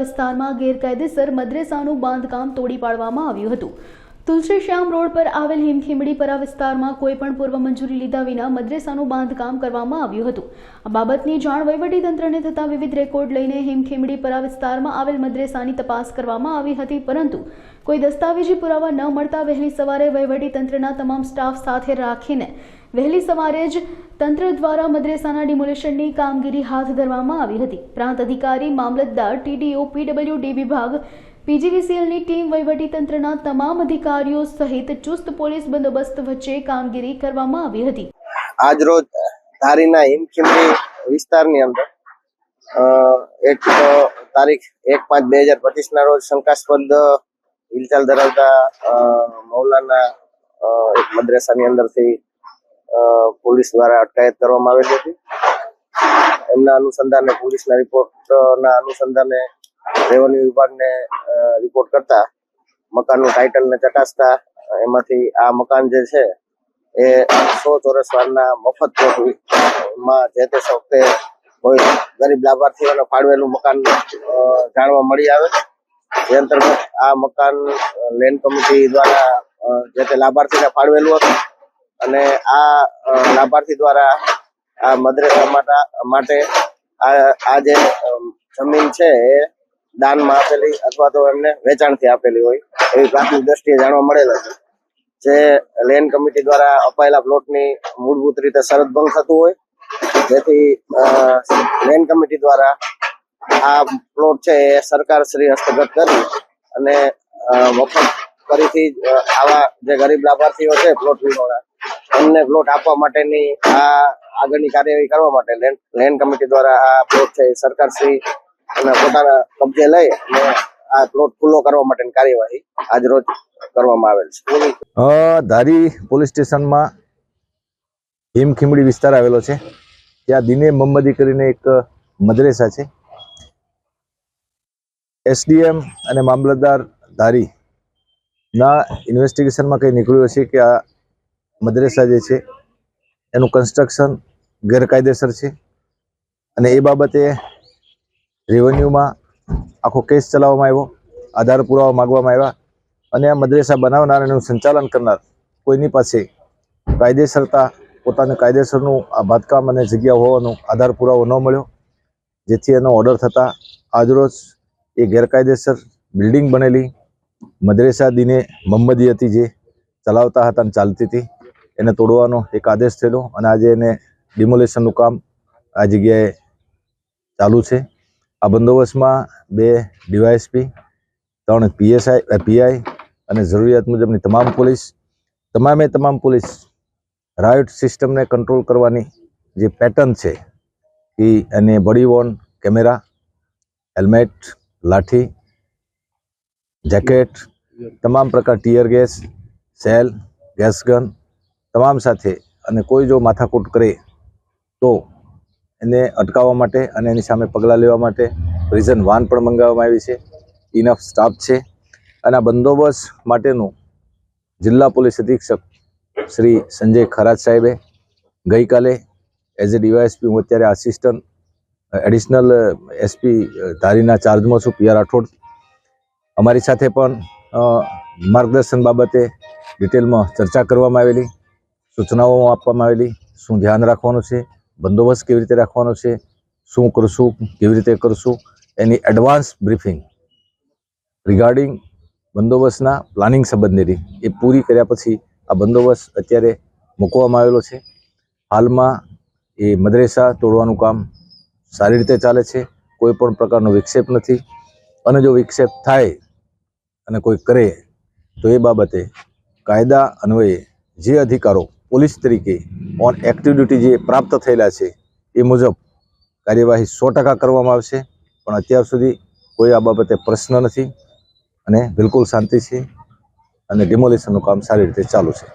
વિસ્તારમાં ગેરકાયદેસર મદ્રેસાનું બાંધકામ તોડી પાડવામાં આવ્યું હતું. તુલસીશ્યામ રોડ પર આવેલ હિમખીમડીપરા વિસ્તારમાં કોઈ પૂર્વ મંજૂરી લીધા વિના મદ્રેસાનું બાંધકામ કરવામાં આવ્યું હતું. આ બાબતની જાણ વહીવટીતંત્રને થતાં વિવિધ રેકોર્ડ લઈને હિમખીમડી પરા વિસ્તારમાં આવેલ મદ્રેસાની તપાસ કરવામાં આવી હતી, પરંતુ કોઈ દસ્તાવેજી પુરાવા ન મળતા વહેલી સવારે વહીવટીતંત્રના તમામ સ્ટાફ સાથે રાખીને વહેલી સવારે જ તંત્ર દ્વારા મદ્રેસાના ડિમોલેશનની કામગીરી હાથ ધરવામાં આવી હતી. પ્રાંત અધિકારી, મામલતદાર, ટીડીઓ, પીડબ્લ્યુડી વિભાગ, પીજીવીસીએલની ટીમ, વહીવટીતંત્રના તમામ અધિકારીઓ સહિત ચુસ્ત પોલીસ બંદોબસ્ત વચ્ચે કામગીરી કરવામાં આવી હતી. આજ રોજ ધારીના હિમખીમડી વિસ્તારની અંદર એક તારીખ એક પાંચ બે હજાર પચીસ ના રોજ શંકાસ્પદ હિલચાલ ધરાવતા મૌલાના એક મદ્રેસાની અંદરથી પોલીસ દ્વારા અટકાયત કરવામાં આવેલી હતી. એમના અનુસંધાને પોલીસના રિપોર્ટના અનુસંધાને રેવન્યુ વિભાગને રિપોર્ટ કરતા મકાનનું ટાઇટલને ચકાસતા એમાંથી આ મકાન જે છે એ સો ચોરસ વારના મફત પ્લોટમાં જે તે વખતે કોઈ ગરીબ લાભાર્થીઓને ફાળવેલું મકાન જાણવા મળી આવે. જે અંતર્ગત આ મકાન લેન્ડ કમિટી દ્વારા જે તે લાભાર્થીને ફાળવેલું હતું અને આ લાભાર્થી દ્વારા આ મદ્રેસા માટે- આ જે જમીન છે એ દાનમાં આપેલી અથવા તો એમને વેચાણથી આપેલી હોય એવી પ્રાથમિક દ્રષ્ટિએ જાણવા મળેલ હતું જે લેન્ડ કમિટી દ્વારા અપાયેલા પ્લોટની મૂળભૂત રીતે શરત ભંગ થતું હોય, જેથી લેન્ડ કમિટી દ્વારા આ પ્લોટ છે એ સરકાર શ્રી હસ્તગત કરી અને મફત ફરીથી આવા જે ગરીબ લાભાર્થીઓ છે પ્લોટ વિહોણા એમને પ્લોટ આપવા માટેની આ આગળની કાર્યવાહી કરવા માટે લેન્ડ કમિટી દ્વારા આ પ્લોટ છે એ સરકાર શ્રી અને પોતાના કબજે લઈ અને આ પ્લોટ ખુલ્લો કરવા માટેની કાર્યવાહી આજ રોજ કરવામાં આવેલ છે. ધારી પોલીસ સ્ટેશનમાં હિમખીમડી વિસ્તાર આવેલો છે. ત્યાં દિને મોહમ્મદી કરીને એક મદ્રેસા છે. એસડીએમ અને મામલતદાર ધારી ના ઇન્વેસ્ટિગેશનમાં કંઈ નીકળ્યું છે કે આ મદ્રેસા જે છે, એનું કન્સ્ટ્રક્શન ગેરકાયદેસર છે. અને એ બાબતે રેવન્યુમાં આખો કેસ ચલાવવામાં આવ્યો, આધાર પુરાવા માગવામાં આવ્યા અને આ મદ્રેસા બનાવનાર એનું સંચાલન કરનાર કોઈની પાસે કાયદેસરતા, પોતાને કાયદેસરનું આ બાંધકામ અને જગ્યા હોવાનો આધાર પુરાવો ન મળ્યો, જેથી એનો ઓર્ડર થતાં આજરોજ એ ગેરકાયદેસર બિલ્ડિંગ બનેલી મદ્રેસા દિને મહમ્મદી હતી જે ચલાવતા હતા અને ચાલતી હતી. એને તોડવાનો એક આદેશ થયેલો અને આજે એને ડિમોલેશનનું કામ આ જગ્યાએ ચાલુ છે. આ બંદોબસ્તમાં બે ડીવાયએસપી, ત્રણ પીએસઆઈ પીઆઈ અને જરૂરિયાત મુજબની તમામ પોલીસ, તમામે તમામ પોલીસ રાઇટ સિસ્ટમને કંટ્રોલ કરવાની જે પેટર્ન છે એ અને body worn camera, helmet, lathi, jacket, તમામ પ્રકાર tear gas, shell, gas gun તમામ સાથે અને કોઈ જો માથાકૂટ કરે તો એને અટકાવવા માટે અને એની સામે પગલાં લેવા માટે પ્રિઝન વાન પણ મંગાવવામાં આવી છે. ઇનફ સ્ટાફ છે. અને આ બંદોબસ્ત માટેનું જિલ્લા પોલીસ અધિક્ષક શ્રી સંજય ખરાજ સાહેબે ગઈકાલે એઝ એ ડીવાયએસપી હું અત્યારે આસિસ્ટન્ટ એડિશનલ એસપી ધારીના ચાર્જમાં છું પી આર રાઠોડ અમારી સાથે પણ માર્ગદર્શન બાબતે ડિટેલમાં ચર્ચા કરવામાં આવેલી. સૂચનાઓ આપવામાં આવેલી, શું ધ્યાન રાખવાનું છે, બંદોબસ્ત કેવી રીતે રાખવાનો છે, શું કરશું, કેવી રીતે કરશું, એની એડવાન્સ બ્રીફિંગ રિગાર્ડિંગ બંદોબસ્તના પ્લાનિંગ સંબંધેની, એ પૂરી કર્યા પછી આ બંદોબસ્ત અત્યારે મૂકવામાં આવેલો છે. હાલમાં એ મદરેસા તોડવાનું કામ સારી રીતે ચાલે છે, કોઈ પણ પ્રકારનો વિક્ષેપ નથી અને જો વિક્ષેપ થાય અને કોઈ કરે, તો એ બાબતે કાયદા અન્વયે જે અધિકારો પોલીસ તરીકે ઓન એક્ટિવ ડ્યુટી જે પ્રાપ્ત થયેલા છે, એ મુજબ કાર્યવાહી સો ટકા કરવામાં આવશે. પણ અત્યાર સુધી કોઈ આ બાબતે પ્રશ્ન નથી અને બિલકુલ શાંતિ છે અને ડિમોલિશનનું કામ સારી રીતે ચાલુ છે.